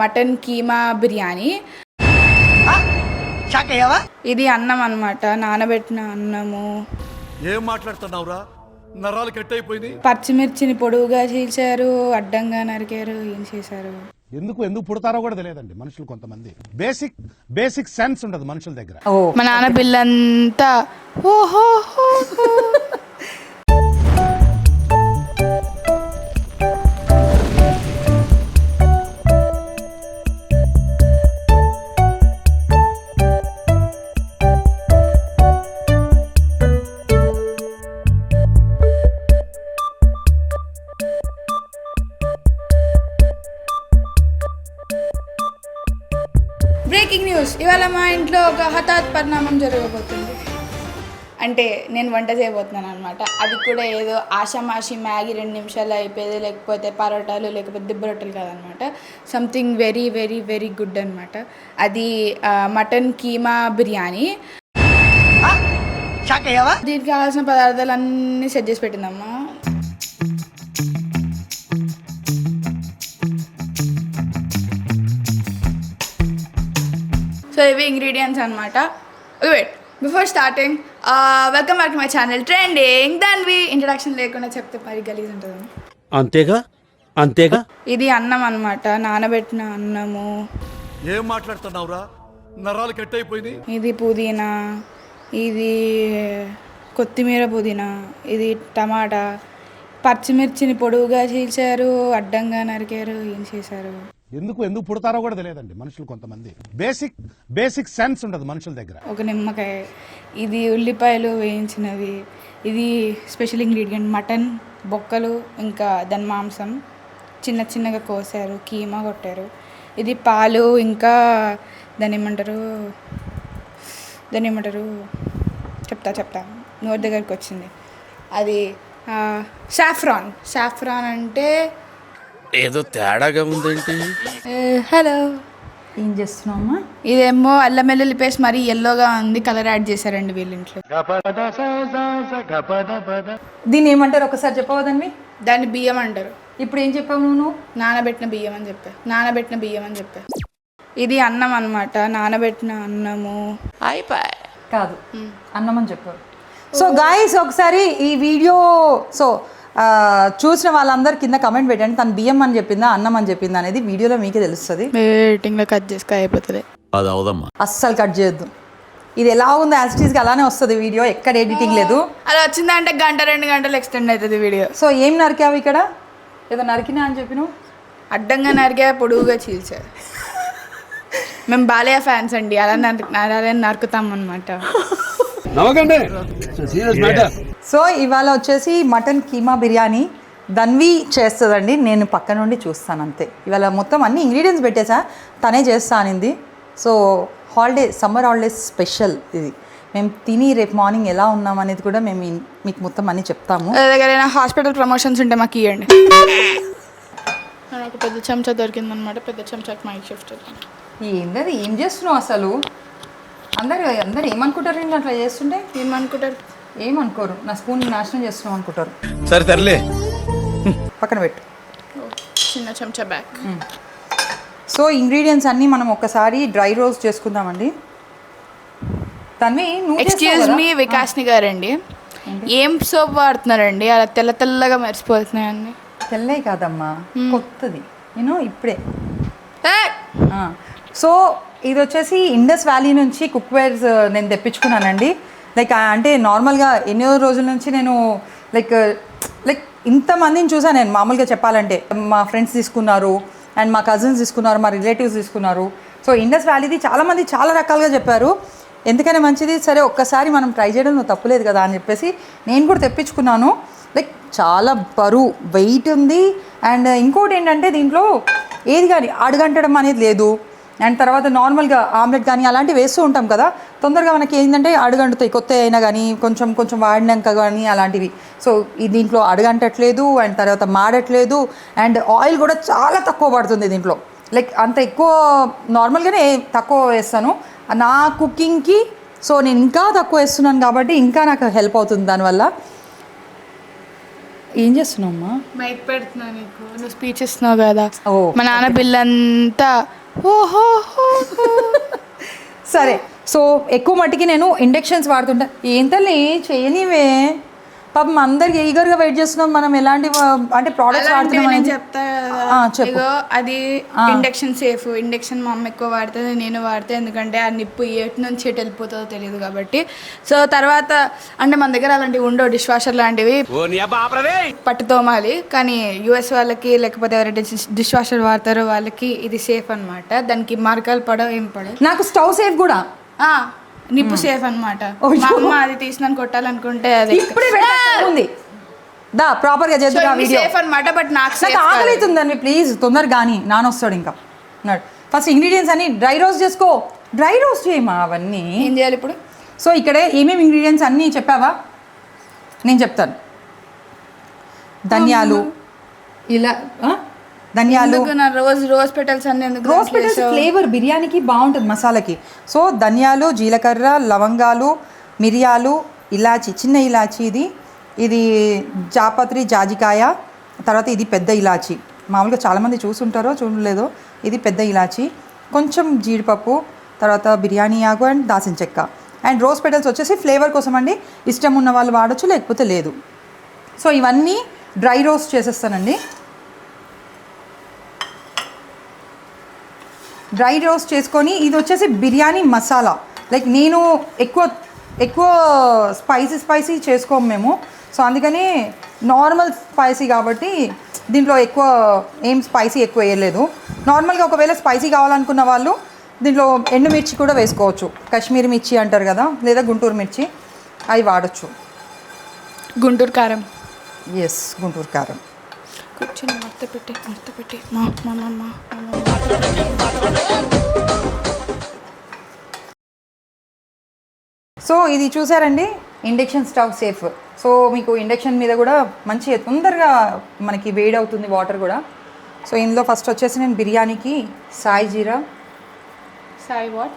Mutton keema biryani. ఇది అన్నం అన్నమాట నానబెట్టిన అన్నము. ఏం మాట్లాడుతున్నావురా? నరాలు కట్ అయిపోయింది పచ్చిమిర్చిని పొడువుగా చీల్చారు అడ్డంగా నరికారు ఏం చేశారు? ఎందుకు ఎందుకు పుడతారో కూడా తెలియదండి మనుషులు కొంతమంది. బేసిక్ బేసిక్ సెన్స్ ఉండదు మనుషుల దగ్గర. మా నాన్న పిల్లంతా ఓహో హఠాత్ పరిణామం జరగబోతుంది. అంటే నేను వంట చేయబోతున్నాను అనమాట అది కూడా ఏదో ఆషామాషి మ్యాగీ రెండు నిమిషాలు అయిపోయేది లేకపోతే పరోటాలు లేకపోతే దిబ్బ రొట్టెలు కాదనమాట something very very very good అనమాట అది మటన్ కీమా బిర్యానీ. దీనికి కావాల్సిన పదార్థాలు అన్నీ సెట్ చేసి పెట్టిందమ్మా. సో ఇవి ఇంగ్రీడియంట్స్ అనమాట wait before starting welcome back to my channel trending దానివి ఇంట్రడక్షన్ లేకుండా చెప్తే మరి గలీజ్ ఉంటుంది. అంతేగా? అంతేగా? ఇది అన్నం అనమాట నానబెట్టిన అన్నము. ఏం మాట్లాడుతున్నావురా? నరాలు కట్ అయిపోయింది ఇది పుదీనా. ఇది కొత్తిమీర పుదీనా. ఇది టమాటా. పచ్చిమిర్చిని పొడువుగా చీల్చారు అడ్డంగా నరికారు ఏం చేశారు? ఎందుకు ఎందుకు పుడతారో కూడా తెలియదండి మనుషులు కొంతమంది. బేసిక్ బేసిక్ సెన్స్ ఉండదు మనుషుల దగ్గర. ఒక నిమ్మకాయ ఇది ఉల్లిపాయలు వేయించినవి ఇది స్పెషల్ ఇంగ్రీడియంట్ మటన్ బొక్కలు ఇంకా దాని మాంసం. చిన్న చిన్నగా కోసారు కీమా కొట్టారు. ఇది పాలు ఇంకా దాని ఏమంటారు దాని ఏమంటారు చెప్తా చెప్తా. నోటి దగ్గరికి వచ్చింది. అది సాఫ్రాన్ సాఫ్రాన్ అంటే ఏదో తేడాగా ఉందేంటి? హలో. ఏం చేస్తున్నావమ్మా? ఇదేమో అల్లం వెల్లుల్లి పేస్ట్ మరీ ఎల్లోగా ఉంది కలర్ యాడ్ చేశారండి వీళ్ళ ఇంట్లో దీన్ని ఏమంటారు? ఒకసారి చెప్పవా దాన్ని దాన్ని బియ్యం అంటారు. ఇప్పుడు ఏం చెప్పావు నువ్వు? నానబెట్టిన బియ్యం అని చెప్పా. నానబెట్టిన బియ్యం అని చెప్పా. ఇది అన్నం అన్నమాట. నానబెట్టిన అన్నము. కాదు. అన్నం అని చెప్పారు సో గాయస్ ఒకసారి ఈ వీడియో సో చూసిన వాళ్ళందరు కింద కమెంట్ పెట్టండి. తను బియ్యం అని చెప్పిందా అన్నం అని చెప్పిందా అనేది వీడియోలో మీకే తెలుస్తుంది. వెయిటింగ్లో కట్ చేసుకు అయిపోతుంది. అది అవదమ్మా. అస్సలు కట్ చేయొద్దు. ఇది ఎలా ఉందో యాజిటీస్గా అలానే వస్తుంది వీడియో ఎక్కడ ఎడిటింగ్ లేదు. అలా వచ్చిందంటే గంట రెండు గంటలు ఎక్స్టెండ్ అవుతుంది వీడియో. సో ఏం నరికావు ఇక్కడ? ఏదో నరికినా అని చెప్పినావు? అడ్డంగా నరిగా పొడుగుగా చీల్చారు మేము బాలయ్య ఫ్యాన్స్ అండి. అలా నరికి అలా నరుకుతాం అనమాట నవ్వకండి. సీరియస్ మ్యాటర్ సో ఇవాళ వచ్చేసి మటన్ కీమా బిర్యానీ ధన్వి చేస్తుందండి. నేను పక్క నుండి చూస్తాను అంతే. ఇవాళ మొత్తం అన్ని ఇంగ్రీడియంట్స్ పెట్టేసా. తనే చేస్తా అనింది. So holiday summer holidays special ఇది. మేము తిని రేపు మార్నింగ్ ఎలా ఉన్నాం అనేది కూడా మేము మీకు మొత్తం అన్ని చెప్తాము. దగ్గర హాస్పిటల్ ప్రమోషన్స్ ఉంటే మాకు ఇవ్వండి నాకు పెద్ద చెంచా దొరికిందనమాట పెద్ద చెంచాకి మైక్ షిఫ్ట్ ఏంటది ఏం చేస్తున్నావు అసలు? అందరు అందరు ఏమనుకుంటారు అట్లా చేస్తుంటే? ఏమనుకుంటారు? ఏమనుకోరు. నా స్పూన్ నాశనం చేస్తున్నాం అనుకుంటారు. సరే తరలే పక్కన పెట్టు. చిన్న చెంచా బ్యాగ్ సో ఇంగ్రీడియంట్స్ అన్నీ మనం ఒక్కసారి డ్రై రోస్ట్ చేసుకుందామండి. తన్వి నువ్వు ఎక్స్క్యూజ్? మీ వికాస్ని గారండి. ఏం సోప్ వాడుతున్నారండి? అలా తెల్ల తెల్లగా మెరిసిపోతున్నాయండి. తెల్లే కాదమ్మా. కొత్తది. నేను ఇప్పుడే. సో ఇది వచ్చేసి ఇండస్ వ్యాలీ నుంచి కుక్వేర్స్ నేను తెప్పించుకున్నానండి. లైక్ అంటే నార్మల్గా ఎన్నో రోజుల నుంచి నేను లైక్ లైక్ ఇంతమందిని చూసాను నేను మామూలుగా చెప్పాలంటే. మా ఫ్రెండ్స్ తీసుకున్నారు అండ్ మా కజిన్స్ తీసుకున్నారు మా రిలేటివ్స్ తీసుకున్నారు. సో ఇండస్ వ్యాలీది చాలామంది చాలా రకాలుగా చెప్పారు. ఎందుకని మంచిది సరే ఒక్కసారి మనం ట్రై చేయడం తప్పులేదు కదా అని చెప్పేసి నేను కూడా తెప్పించుకున్నాను. లైక్ చాలా బరువు వెయిట్ ఉంది. అండ్ ఇంకోటి ఏంటంటే దీంట్లో ఏది కానీ అడుగంటడం అనేది లేదు. అండ్ తర్వాత నార్మల్గా ఆమ్లెట్ కానీ అలాంటివి వేస్తూ ఉంటాం కదా తొందరగా మనకి ఏంటంటే అడుగంటుతాయి కొత్త అయినా కానీ కొంచెం కొంచెం వాడినాక కానీ అలాంటివి. సో ఈ దీంట్లో అడుగంటట్లేదు అండ్ తర్వాత మాడట్లేదు అండ్ ఆయిల్ కూడా చాలా తక్కువ పడుతుంది దీంట్లో. లైక్ అంత ఎక్కువ నార్మల్గానే తక్కువ వేస్తాను. నా కుకింగ్కి సో నేను ఇంకా తక్కువ వేస్తున్నాను కాబట్టి ఇంకా నాకు హెల్ప్ అవుతుంది దానివల్ల. ఏం చేస్తున్నావు అమ్మా? మైక్ పెడుతున్నా నీకు. నువ్వు స్పీచ్ ఇస్తున్నావు కదా. ఓ, మా నాన్న బిల్లంతా సరే సో ఎక్కువ మట్టికి నేను ఇండక్షన్స్ వాడుతుంటా. ఏం తల్లి చేయనివే. పాపం అందరికి ఈగర్గా వెయిట్ చేస్తున్నాం. మనం ఎలాంటి అంటే ప్రోడక్ట్స్ వాడుతున్నాం చెప్తా ఆ, కదా చెప్పు. ఇగో అది ఇండక్షన్ సేఫ్ ఇండక్షన్ మా అమ్మ ఎక్కువ వాడుతుంది నేను వాడితే ఎందుకంటే ఆ నిప్పు ఎటు నుంచి ఎటు వెళ్ళిపోతుందో తెలియదు కాబట్టి. సో తర్వాత అంటే మన దగ్గర అలాంటివి ఉండవు డిష్ వాషర్ లాంటివి పట్టు తోమాలి. కానీ యుఎస్ వాళ్ళకి లేకపోతే ఎవరైతే డిష్ వాషర్ వాడతారో వాళ్ళకి ఇది సేఫ్ అన్నమాట. దానికి మరకలు పడవు ఏం పడవు. నాకు స్టవ్ సేఫ్ కూడా. ఆ, నిప్పు సేఫ్ అన్నమాట. అయ్యో. మా అమ్మ అది తీసినాను కొట్టాలనుకుంటే అది ఇప్పుడే ఉంది. దా ప్రాపర్గా చేద్దాం వీడియో సేఫ్ అన్నమాట బట్ నాకు నాకు safe ఆకలి కాదు. అవుతుందండి ప్లీజ్ తొందరగా కానీ నాన్న వస్తాడు ఇంకా ఫస్ట్ ఇంగ్రీడియంట్స్ అన్ని డ్రై రోస్ట్ చేసుకో. డ్రై రోస్ట్ చేయమా అవన్నీ. ఏం చేయాలి ఇప్పుడు? సో ఇక్కడే ఏమేమి ఇంగ్రీడియంట్స్ అన్నీ చెప్పావా? నేను చెప్తాను. ధనియాలు. ఇలా? ధనియాలు. రోజ్ రోజ్ పెటల్స్ అన్ని రోజ్ పెటల్స్? ఫ్లేవర్ బిర్యానీకి బాగుంటుంది మసాలాకి. సో ధనియాలు జీలకర్ర లవంగాలు మిరియాలు ఇలాచి చిన్న ఇలాచి ఇది. ఇది జాపత్రి జాజికాయ తర్వాత ఇది పెద్ద ఇలాచి. మామూలుగా చాలామంది చూసుంటారో చూడలేదో ఇది పెద్ద ఇలాచి. కొంచెం జీడిపప్పు తర్వాత బిర్యానీ ఆకు అండ్ దాసిన చెక్క. అండ్ రోజ్ పెటల్స్ వచ్చేసి ఫ్లేవర్ కోసం అండి ఇష్టం ఉన్న వాళ్ళు వాడచ్చు లేకపోతే లేదు. సో ఇవన్నీ డ్రై రోస్ట్ చేసేస్తానండి. డ్రై రోస్ట్ చేసుకొని ఇది వచ్చేసి బిర్యానీ మసాలా. లైక్ నేను ఎక్కువ ఎక్కువ స్పైసీ స్పైసీ చేసుకోము మేము. సో అందుకని నార్మల్ స్పైసీ కాబట్టి దీంట్లో ఎక్కువ ఏం స్పైసీ ఎక్కువ వేయలేదు. నార్మల్గా ఒకవేళ స్పైసీ కావాలనుకున్న వాళ్ళు దీంట్లో ఎండుమిర్చి కూడా వేసుకోవచ్చు. కాశ్మీరీ మిర్చి అంటారు కదా లేదా గుంటూరు మిర్చి అవి వాడచ్చు. గుంటూరు కారం. ఎస్ గుంటూరు కారం. కూర్చొని మర్త పెట్టి మర్త పెట్టి. మా మా మా మా మా, మా. సో ఇది చూసారండి ఇండక్షన్ స్టవ్ సేఫ్. సో మీకు ఇండక్షన్ మీద కూడా మంచి తొందరగా మనకి వేడి అవుతుంది వాటర్ కూడా. సో ఇందులో ఫస్ట్ వచ్చేసి నేను బిర్యానీకి సాయి జీరా. సాయి వాట్?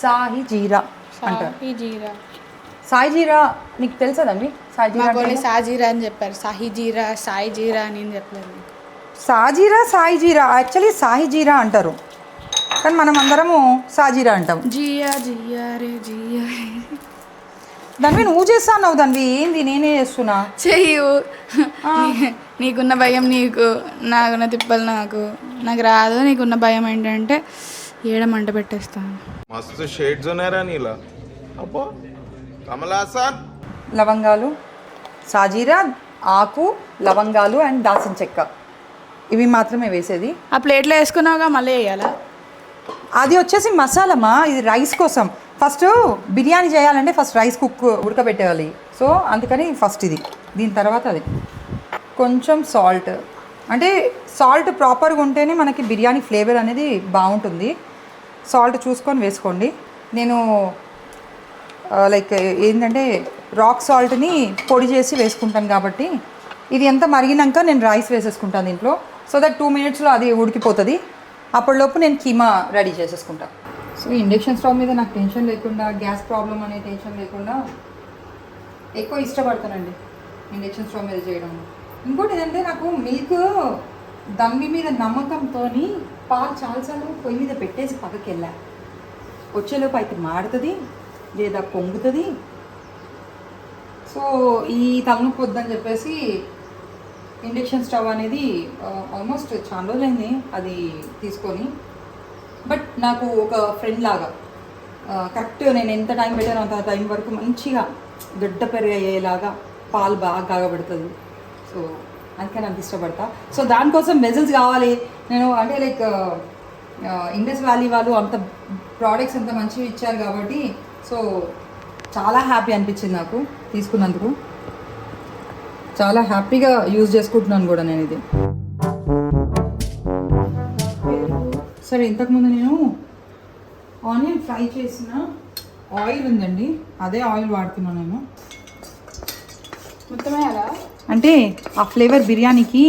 సాయి జీరా అంటారు. సాయి జీరా. సాయి జీరా మీకు తెలుసదండి సాయి జీరా ఏంటో? సాజీరా అని చెప్పారు. సాహి జీరా సాయి జీరా అని చెప్పలేదు. సాజీరా సాయిజీరా యాక్చువల్లీ సాయిజీరా అంటారు. కానీ మనం అందరము సాజీరా అంటాం. జియా జియా రే జియా దానివి నువ్వు చేస్తా అన్నావు దానివి. ఏంది నేనే చేస్తున్నా? చెయ్యు. నీకున్న భయం నీకు నాకున్న తిప్పలు నాకు. నాకు రాదు నీకున్న భయం ఏంటంటే ఏడ మంట పెట్టేస్తాను. మస్తు షేడ్స్ ఉన్నారా నీలా. అబ్బో. కమలాసన్ లవంగాలు సాజీరా ఆకు లవంగాలు అండ్ దాసిన చెక్క. ఇవి మాత్రమే వేసేది. ఆ ప్లేట్లో వేసుకున్నావుగా మళ్ళీ వేయాలా? అది వచ్చేసి మసాలమ్మా ఇది రైస్ కోసం. ఫస్ట్ బిర్యానీ చేయాలంటే ఫస్ట్ రైస్ కుక్ ఉడకబెట్టేయాలి. సో అందుకని ఫస్ట్ ఇది. దీని తర్వాత అది. కొంచెం సాల్ట్. అంటే సాల్ట్ ప్రాపర్గా ఉంటేనే మనకి బిర్యానీ ఫ్లేవర్ అనేది బాగుంటుంది. సాల్ట్ చూసుకొని వేసుకోండి. నేను లైక్ ఏంటంటే రాక్ సాల్ట్ని పొడి చేసి వేసుకుంటాను కాబట్టి ఇది ఎంత మరిగినాక నేను రైస్ వేసేసుకుంటాను దీంట్లో. సో దట్ టూ మినిట్స్లో అది ఉడికిపోతుంది. అప్పటిలోపు నేను కీమా రెడీ చేసేసుకుంటాను సో ఇండక్షన్ స్టవ్ మీద నాకు టెన్షన్ లేకుండా గ్యాస్ ప్రాబ్లం అనే టెన్షన్ లేకుండా ఎక్కువ ఇష్టపడతానండి ఇండక్షన్ స్టవ్ మీద చేయడం. ఇంకోటి ఏంటంటే నాకు మిల్క్ దమ్మి మీద నమ్మకంతో పాలు చాలాసార్లు పొయ్యి మీద పెట్టేసి పక్కకి వెళ్ళా. వచ్చేలోపు అయితే మాడుతుంది లేదా పొంగుతుంది. సో ఈ తలనొప్పి వద్దని చెప్పేసి ఇండక్షన్ స్టవ్ అనేది ఆల్మోస్ట్ చాలా రోజులైంది అది తీసుకొని. బట్ నాకు ఒక ఫ్రెండ్ లాగా కరెక్ట్ నేను ఎంత టైం పెట్టానో అంత టైం వరకు మంచిగా గడ్డ పెరిగయ్యేలాగా పాలు బాగా కాగబడుతుంది సో అందుకని నాకు ఇష్టపడతా. సో దానికోసం వెజల్స్ కావాలి. నేను అంటే లైక్ ఇండస్ వ్యాలీ వాళ్ళు అంత ప్రోడక్ట్స్ అంత మంచివి ఇచ్చారు కాబట్టి సో చాలా హ్యాపీ అనిపించింది నాకు తీసుకున్నందుకు. చాలా హ్యాపీగా యూజ్ చేసుకుంటున్నాను కూడా నేను ఇది. సరే ఇంతకుముందు నేను ఆనియన్ ఫ్రై చేసిన ఆయిల్ ఉందండి. అదే ఆయిల్ వాడుతున్నాను నేను. మొత్తం వేయాలా అంటే ఆ ఫ్లేవర్ బిర్యానీకి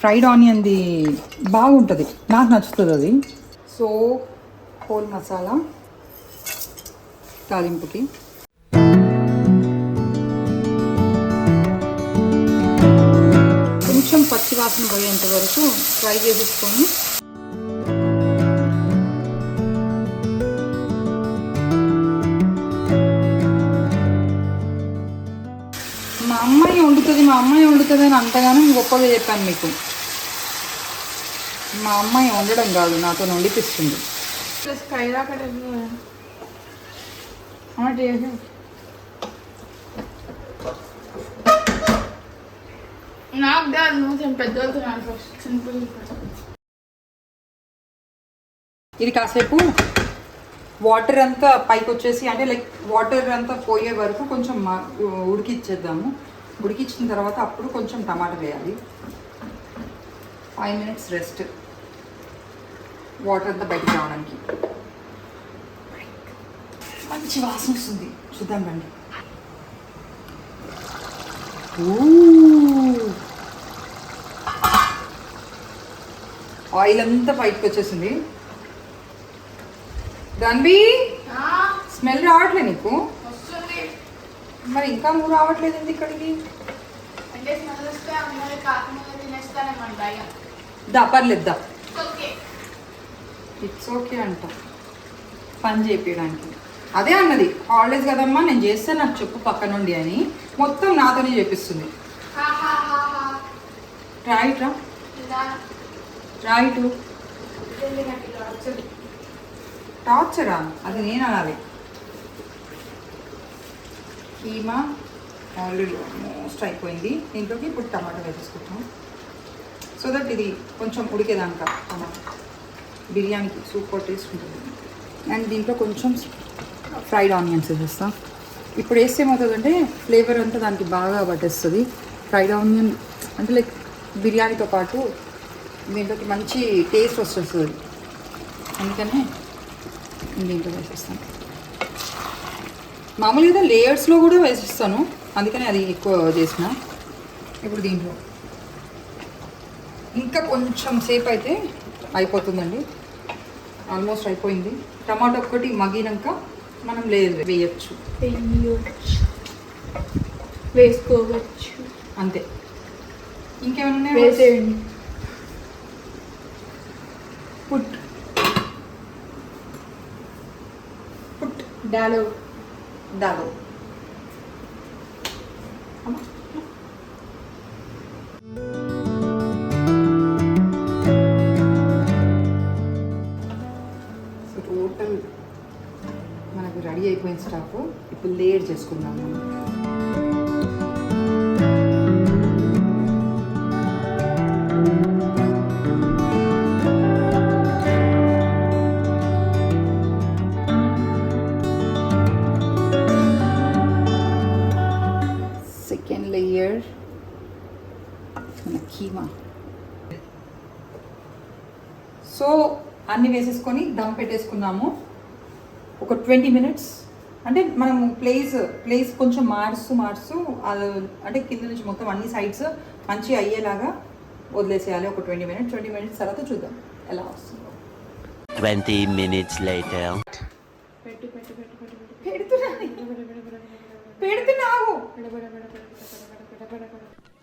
ఫ్రైడ్ ఆనియన్ది బాగుంటుంది. నాకు నచ్చుతుంది అది. సో హోల్ మసాలా తాలింపుకి. పచ్చి వాసన పోయేంత వరకు ఫ్రై చేసేసుకొని మా అమ్మాయి వండుతుంది మా అమ్మాయి వండుతుంది అని అంతగానో గొప్పగా చెప్పాను మీకు. మా అమ్మాయి వండడం కాదు నాతో వండిపిస్తుంది. చేసి నాకు కాదు నేను పెద్దవాళ్ళతో సింపుల్ ఇది కాసేపు వాటర్ అంతా పైకి వచ్చేసి అంటే లైక్ వాటర్ అంతా పోయే వరకు కొంచెం మా- ఉడికిచ్చేద్దాము. ఉడికించిన తర్వాత అప్పుడు కొంచెం టమాటా వేయాలి. ఫైవ్ మినిట్స్ రెస్ట్ వాటర్ అంతా బయటకు రావడానికి. మంచి వాసన వస్తుంది. చూద్దాం రండి. ఆయిల్ అంతా బయటకు వచ్చేసింది. రణబీ స్మెల్ రావట్లే నీకు? మరి ఇంకా నువ్వు రావట్లేదు ఎందుకు ఇక్కడికి? దా పర్లేదు దా. ఇట్స్ ఓకే అంట. పని చేపించడానికి అదే అన్నది హాలిడేస్ కదమ్మా నేను చేస్తే నాకు చెప్పు పక్క నుండి అని. మొత్తం నాతోనే చేపిస్తుంది. రైట్ రా? రాయిటు టార్చరా అది నేను అనాలి. కీమా ఆల్రెడీ ఆల్మోస్ట్ అయిపోయింది. దీంట్లోకి ఇప్పుడు టమాటా వేసేసుకుంటాం. సో దట్ ఇది కొంచెం ఉడికేదాక టమాటా బిర్యానీకి సూపర్ టేస్ట్ ఉంటుంది. అండ్ దీంట్లో కొంచెం ఫ్రైడ్ ఆనియన్స్ వేసేస్తాం. ఇప్పుడు వేస్తే ఏమవుతుందంటే ఫ్లేవర్ అంతా దానికి బాగా పట్టేస్తుంది. ఫ్రైడ్ ఆనియన్ అంటే లైక్ బిర్యానీతో పాటు దీంట్లోకి మంచి టేస్ట్ వస్తుంది అందుకనే దీంట్లో వేసేస్తాను. మామూలుగా లేయర్స్లో కూడా వేసిస్తాను. అందుకనే అది ఎక్కువ చేసిన. ఇప్పుడు దీంట్లో. ఇంకా కొంచెం సేపు అయితే అయిపోతుందండి. ఆల్మోస్ట్ అయిపోయింది. టమాటో ఒక్కటి మగ్గినాక మనం లేదు వేయచ్చు. వేయచ్చు. వేసుకోవచ్చు. అంతే. ఇంకేమైనా ఉన్నాయా? వేసేయండి. డాలో దాదో సో టోటల్ మనకు రెడీ అయిపోయిన స్టాఫ్ ఇప్పుడు లేయర్ చేసుకుందాం మనం. కీమా సో అన్ని వేసేసుకొని దమ్ పెట్టేసుకున్నాము ఒక ట్వంటీ మినిట్స్ అంటే మనము ప్లేస్ ప్లేస్ కొంచెం మారుస్తూ మారుస్తూ అది అంటే కింద నుంచి మొత్తం అన్ని సైడ్స్ మంచి అయ్యేలాగా వదిలేసేయాలి ఒక ట్వంటీ మినిట్స్ ట్వంటీ మినిట్స్ తర్వాత చూద్దాం ఎలా వస్తుందో 20 minutes later. పెట్టు పెట్టు పెట్టు పెట్టు పెట్టు పెడుతున్నా పెడుతున్నావు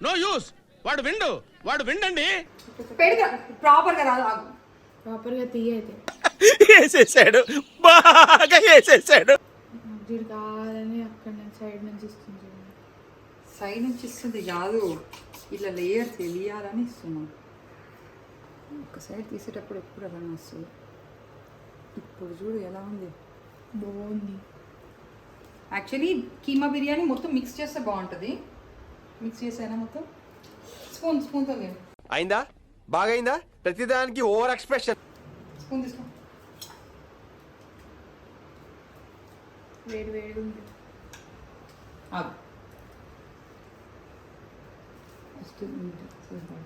నో యూస్ వాడు విండు వాడు విండండి. పెడతా ప్రాపర్గా రాదు ఆగు. ప్రాపర్గా తీయైతే. వేసేసాడు బాగా వేసేసాడు. వీడు కాదని అక్కడ నుంచి సైడ్ నుంచి ఇస్తుంది. సైడ్ నుంచి ఇస్తుంది కాదు. ఇట్లా లేయర్ తెలియాలని ఇస్తున్నాం. ఒక సైడ్ తీసేటప్పుడు ఎప్పుడు అలానే వస్తుంది ఇప్పుడు చూడు ఎలా ఉంది. బాగుంది. యాక్చువల్లీ కీమా బిర్యానీ మొత్తం మిక్స్ చేస్తే బాగుంటుంది. మిక్స్ చేసానా మొత్తం? స్పూన్ స్పూన్తో లేదు అయిందా? బాగైందా? ప్రతిదానికి ఓవర్ ఎక్స్ప్రెషన్. స్పూన్ తీసుకో. వేడి వేడిగా ఉంది. ఆగు. ఫస్ట్ ఇది చూద్దాం.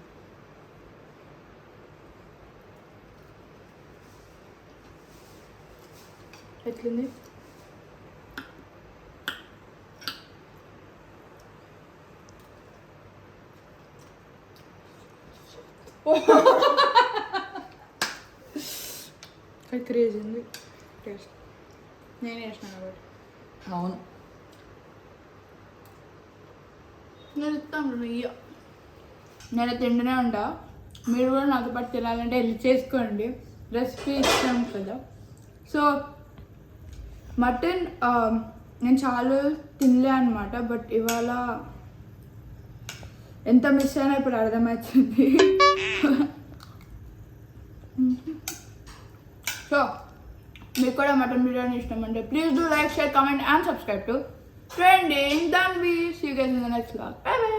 ఎట్లుంది? క్రేజ్ ఉంది టేస్ట్ నేను వేసిన కాబట్టి అవును. నేను ఇస్తాను నెయ్యి నేను తింటూనే ఉంటా. మీరు కూడా నాతో పాటు తినాలంటే వెళ్ళి చేసుకోండి. రెసిపీ ఇష్టం కదా. సో మటన్ నేను చాలా తినలే అనమాట బట్ ఇవాళ ఎంత మిస్ అయినా ఇప్పుడు అర్థమవుతుంది. సో మీకు కూడా మటన్ బిర్యానీ ఇష్టం అంటే please do like share comment and subscribe to trending than be see guys in the next blog bye bye